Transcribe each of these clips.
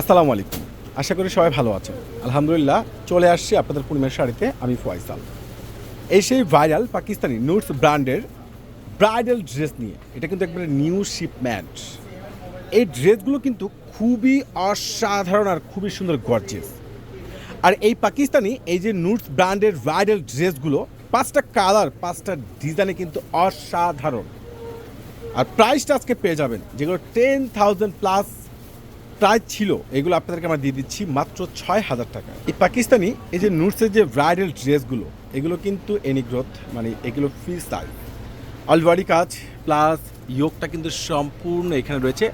আসসালামু আলাইকুম। আশা করি সবাই ভালো আছেন। আলহামদুলিল্লাহ, চলে আসছি আপনাদের পূর্ণিমার শাড়িতে, আমি ফয়সাল। এই সেই ভাইরাল পাকিস্তানি নুটস ব্র্যান্ডের ব্রাইডাল ড্রেস নিয়ে, এটা কিন্তু একবারে নিউ শিপমেন্ট। এই ড্রেসগুলো কিন্তু খুবই অসাধারণ আর খুবই সুন্দর গর্জেস আর এই পাকিস্তানি, এই যে নুটস ব্র্যান্ডের ব্রাইডাল ড্রেসগুলো, পাঁচটা কালার, পাঁচটা ডিজাইনে কিন্তু অসাধারণ। আর প্রাইসটা আজকে পেয়ে যাবেন, যেগুলো টেন থাউজেন্ড প্লাস প্রাইস ছিল। এগুলো আপনাদেরকে আমরা দিয়ে দিচ্ছি মাত্র ছয় হাজার টাকা। এই পাকিস্তানি, এই যে নুটসের যে ব্রাইডাল ড্রেসগুলো এগুলো কিন্তু এনি গ্রোথ মানে এগুলো ফ্রি স্টাইল অলবডি কাজ প্লাস ইয়োগটা কিন্তু সম্পূর্ণ এখানে রয়েছে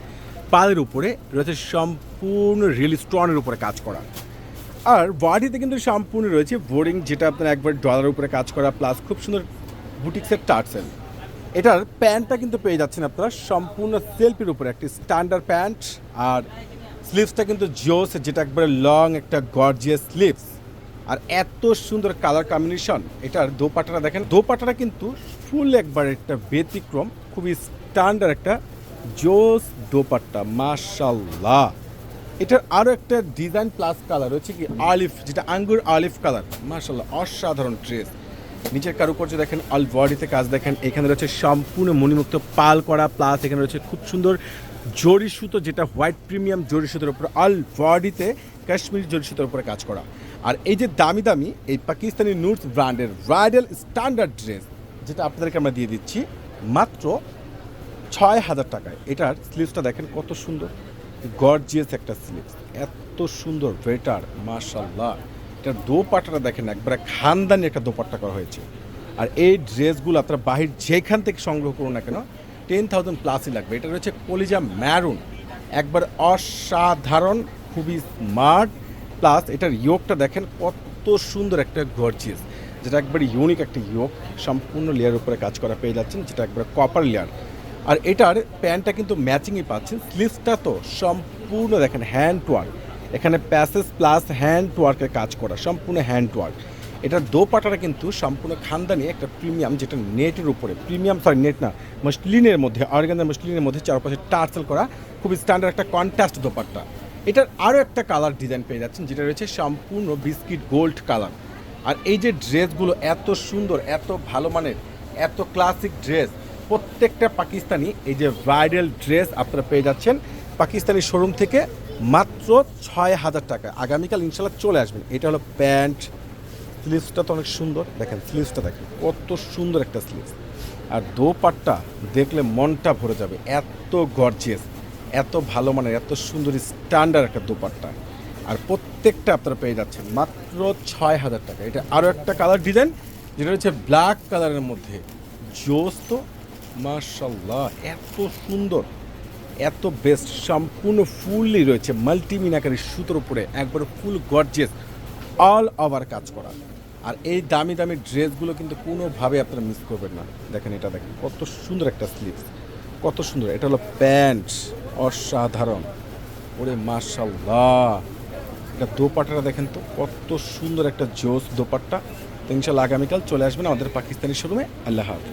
পালের উপরে, রয়েছে সম্পূর্ণ রিল স্টোনের উপরে কাজ করা। আর বডিতে কিন্তু সম্পূর্ণ রয়েছে বোরিং যেটা আপনার একবার ডলারের উপরে কাজ করা প্লাস খুব সুন্দর বুটিক্সের টার্সেল এটার প্যান্টটা কিন্তু পেয়ে যাচ্ছেন আপনারা। সম্পূর্ণ সেলফির উপরে একটি স্ট্যান্ডার্ড প্যান্ট আর স্লিভসটা কিন্তু জোস যেটা একবারে লং একটা গর্জিয়াস স্লিভস আর এত সুন্দর কালার কম্বিনেশন এটার দোপাটাটা দেখেন। দোপাটাটা কিন্তু ফুল একবার একটা ব্যতিক্রম, খুবই স্ট্যান্ডার্ড একটা জোস দোপাট্টা মাশাল্লাহ এটার আরও একটা ডিজাইন প্লাস কালার হচ্ছে কি আলিফ যেটা আঙ্গুর আলিফ কালার মাশাল্লাহ অসাধারণ ড্রেস নিচের কারুকার্য দেখেন অল বডিতে কাজ দেখেন, এখানে রয়েছে সম্পূর্ণ মণিমুক্ত পাল করা প্লাস, এখানে রয়েছে খুব সুন্দর জরি সুতো, যেটা হোয়াইট প্রিমিয়াম জরি সুতোর উপর অল বডিতে কাশ্মীরি জরি সুতোর উপরে কাজ করা। আর এই যে দামি দামি, এই পাকিস্তানি নুটস ব্র্যান্ডের রাইডাল স্ট্যান্ডার্ড ড্রেস, যেটা আপনাদেরকে আমরা দিয়ে দিচ্ছি, মাত্র ছয় হাজার টাকায়। এটার স্লিভসটা দেখেন কত সুন্দর গর্জিয়াস একটা স্লিভস এত সুন্দর বেটার মাশাল্লাহ এটার দোপাট্টাটা দেখেন, একবারে খানদানি একটা দোপাট্টা করা হয়েছে। আর এই ড্রেসগুলো আপনারা বাহির যেখান থেকে সংগ্রহ করুন না কেন টেন থাউজেন্ড প্লাসই লাগবে। এটা রয়েছে কলিজা ম্যারুন একবার অসাধারণ, খুবই স্মার্ট প্লাস এটার ইয়োগটা দেখেন কত সুন্দর একটা গর্জিয়াস যেটা একবার ইউনিক একটা ইয়োগ সম্পূর্ণ লেয়ার উপরে কাজ করা পেয়ে যাচ্ছেন, যেটা একবার কপার লেয়ার আর এটার প্যান্টটা কিন্তু ম্যাচিংই পাচ্ছেন স্লিভসটা তো সম্পূর্ণ দেখেন হ্যান্ড ওয়ার্ক এখানে প্যাসেজ প্লাস হ্যান্ড ওয়ার্কের কাজ করা, সম্পূর্ণ হ্যান্ড ওয়ার্ক এটার দোপাটাটা কিন্তু সম্পূর্ণ খানদানি একটা প্রিমিয়াম যেটা নেটের উপরে, প্রিমিয়াম সরি নেট না, মসলিনের মধ্যে অর্গানের মসলিনের মধ্যে চারপাশে টার্সেল করা, খুবই স্ট্যান্ডার্ড একটা কন্ট্রাস্ট দোপাট্টা এটার আরও একটা কালার ডিজাইন পেয়ে যাচ্ছেন, যেটা রয়েছে সম্পূর্ণ বিস্কিট গোল্ড কালার আর এই যে ড্রেসগুলো এত সুন্দর, এত ভালো মানের, এত ক্লাসিক ড্রেস প্রত্যেকটা পাকিস্তানি এই যে ভাইরাল ড্রেস আপনারা পেয়ে যাচ্ছেন, পাকিস্তানি শোরুম থেকে মাত্র ছয় হাজার টাকা। আগামীকাল ইনশাল্লাহ চলে আসবেন। এটা হলো প্যান্ট। স্লিভসটা তো অনেক সুন্দর। দেখেন, স্লিভসটা দেখেন, কত সুন্দর একটা স্লিভস। আর দোপাট্টা দেখলে মনটা ভরে যাবে। এত গর্জিয়াস এত ভালো মানের, এত সুন্দর স্ট্যান্ডার্ড একটা দোপাট্টা। আর প্রত্যেকটা আপনারা পেয়ে যাচ্ছেন মাত্র ছয় হাজার টাকা। এটা আরও একটা কালার ডিজাইন যেটা হচ্ছে ব্ল্যাক কালারের মধ্যে। জোস তো মার্শাল্লাহ এত সুন্দর। এত বেস্ট সম্পূর্ণ ফুলই রয়েছে। মাল্টিমিনাকারি সুতোর উপরে একবার ফুল গর্জেস অল ওভার কাজ করা। আর এই দামি দামি ড্রেসগুলো কিন্তু কোনোভাবে আপনারা মিস করবেন না। দেখেন এটা, দেখেন, কত সুন্দর একটা স্লিভস কত সুন্দর, এটা হলো প্যান্ট, অসাধারণ। ওরে মার্শাল্লাহ এটা দোপাট্টাটা দেখেন তো, কত সুন্দর একটা জোস দোপাট্টা। তো ইনশাল্লাহ আগামীকাল চলে আসবেন আমাদের পাকিস্তানি শোরুমে আল্লাহ হাফিজ।